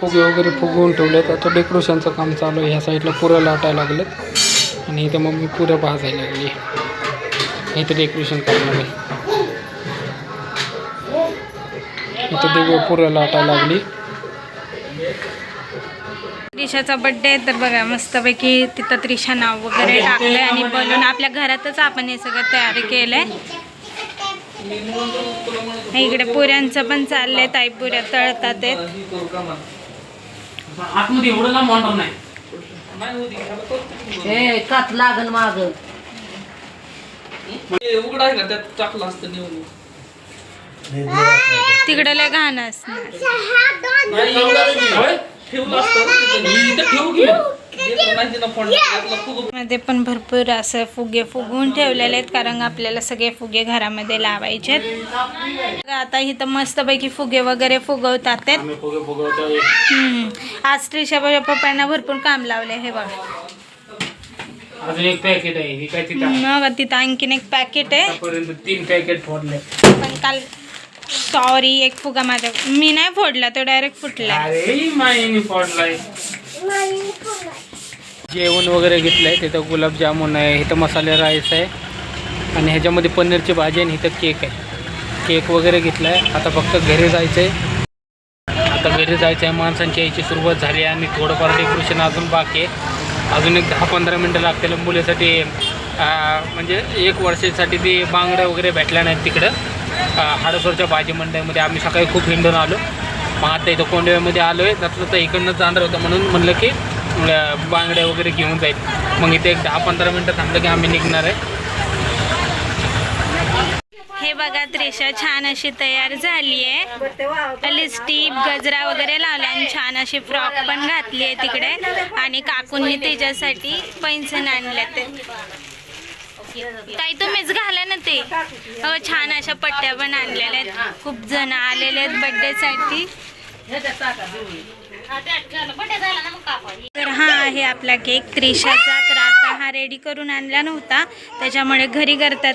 फुगे वगैरे फुगवून ठेवलेत. आता डेकोरेशनचं काम चालू आहे. ह्या साईडला पुऱ्या लाटायला लागलेत. आणि इथं मम्मी पुऱ्या भाजायला लागली. इथं डेकोरेशन करायला लागेल इथं दिवे पुऱ्या लाटायला लागली. त्रिशाचा बड्डे तर बघा मस्तपैकी तिथं त्रिशा नाव वगैरे टाकलंय आणि बोलून आपल्या घरातच आपण हे सगळं तयारी केलंय. इकडे पुऱ्यांचं पण चाललंय ताई पुऱ्या तळतात आहेत. आतमध्ये एवढं लांब नाही. ए लागन माग. उघडा आहे का? त्यात टाकलं असतं तिकडे लय घाण असणार. ठेवलं असतं. इथं ठेवू घे मध्ये पण भरपूर असं फुगे फुगवून ठेवलेले आहेत कारण आपल्याला सगळे फुगे घरामध्ये लावायचे आता इथं मस्तपैकी फुगे वगैरे फुगवतात आहेत. आम्ही फुगे फुगवतो हम्म. आज त्रिशा पप्पांना भरपूर काम लावले हे बघा. अजून एक पॅकेट आहे ही काय तिथं आणखीन एक पॅकेट आहे. तीन पॅकेट फोडले. पण काल सॉरी एक फुगा माझ्या मी नाही फोडला तो डायरेक्ट फुटला. अरे माईने फोडलाय. जेवण वगैरे घेतलंय तिथं गुलाबजामुन आहे इथं मसाले राईस आहे आणि ह्याच्यामध्ये पनीरची भाजी आणि इथं केक आहे. केक वगैरे घेतलाय आता फक्त घरी जायचं आहे आता घरी जायचं आहे माणसांची यायची सुरुवात झाली आहे आणि थोडंफार डेकोरेशन अजून बाकी आहे. अजून एक दहा पंधरा मिनटं लागतील मुलीसाठी म्हणजे एक वर्षासाठी ते बांगड्या वगैरे भेटल्या नाहीत तिकडं. अं, हाडसोरच्या भाजी मंडईमध्ये आम्ही सकाळी खूप हिंडून आलो. मग आता इथं कोंडव्यामध्ये आलो आहे त्यातलं तर इकडनं जाणार होतं म्हणून म्हणलं की बांगड्या वगैरे घेऊन जाईल. मग इथे एक दहा पंधरा मिनटं थांबलं की आम्ही निघणार आहे. हे बघा त्रिशा छान अशी तयार झाली आहे लिस्टिप गजरा वगैरे लावला आणि छान अशी फ्रॉक पण घातली आहे तिकडे. आणि काकूंनी तिच्यासाठी पैंजण आणले ते ताई तुम्हीच घाला ना ते. हो छान अशा पट्ट्या पण आणलेल्या आहेत. खूप जण आलेले आहेत बर्थडे साठी. तर हा आहे आपला केक. त्रिशाचा तर आता हा रेडी करून आणला नव्हता. त्याच्यामुळे घरी करतात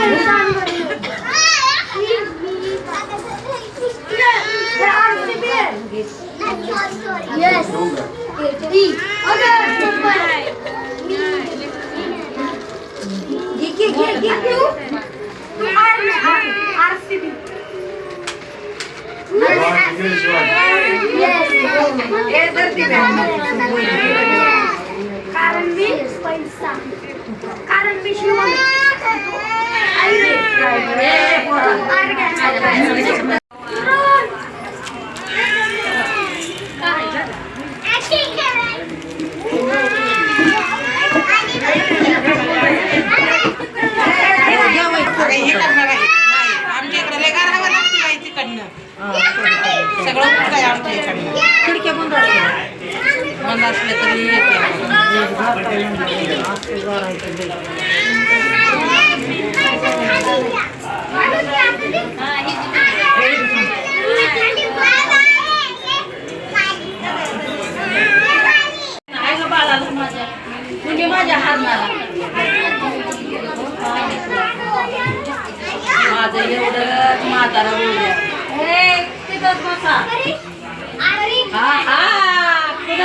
Yes. RCB. Yes. Yes. Yes. Yes. Yes. Yes. Yes. Yes. Yes. खिडक्या बंद बंद असले तरी माझ्या हारणाला माझं एवढं म्हातारा बोलूया ए तिथंच बसा हा हा कुणाचं ए ए बड्डे बाय कोण आहे बड्डे बाय कोण आहे ए माणसं Papa, sana.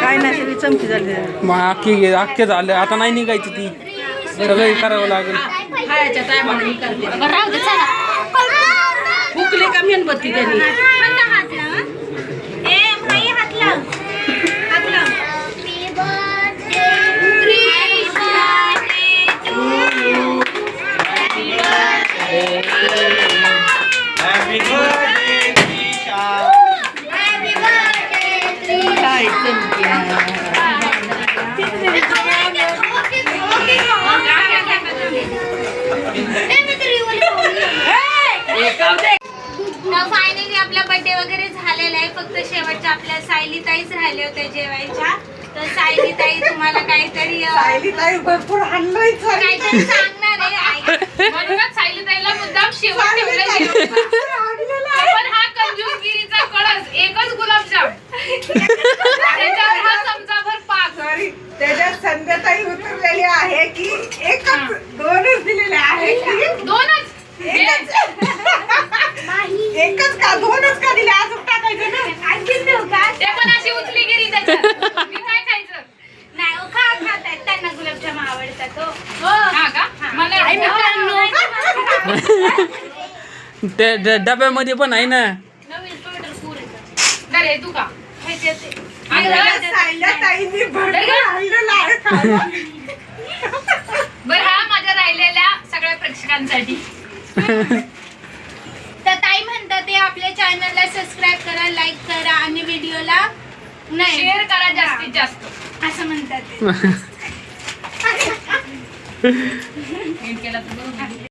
काय नाही चमकी झाली. मग अख्खी अख्खे झालं. आता नाही निघायची ती. सगळं करावं लागेल. खायच्या टायमाला मी करते फुकली का मेणबत्ती त्यांनी हात लाव बर्थडे वगैरे झालेला आहे फक्त शेवटच्या आपल्या सायली ताईच राहिले होते जेवायच्या तर सायली ताई तुम्हाला काहीतरी अं, भरपूर हल्लायचं काहीतरी सांगणार आहे. म्हणूनच सायलीताईला मुद्दाम शेवट ठेवलं गेलं. पण हा कंजूसगिरीचा कळस एकच गुलाबजाम त्याच्यावर हा चमचाभर पाक सॉरी त्याच्यात संध्याताई उतरलेली आहे की एकच दोनच दिलेले आहे की दोनच एकच एकच का दोनच का दिले अजून टाकायचं ना आणखीन देऊ का ते पण अशी उचली गेली त्याच्यात मी काय खायचं. नाही हो, खा खातात त्यांना गुलाबजाम आवडतात हो. हा. का? मला त्या त्या डब्यामध्ये पण आहे ना. तर हे तू का. बरं हा माझ्या राहिलेल्या सगळ्या प्रेक्षकांसाठी. तर ताई म्हणतात ते आपल्या चॅनलला सबस्क्राईब करा लाईक करा आणि व्हिडिओला नाही. शेअर करा जास्तीत जास्त. असं म्हणतात ते. केला तर बरं.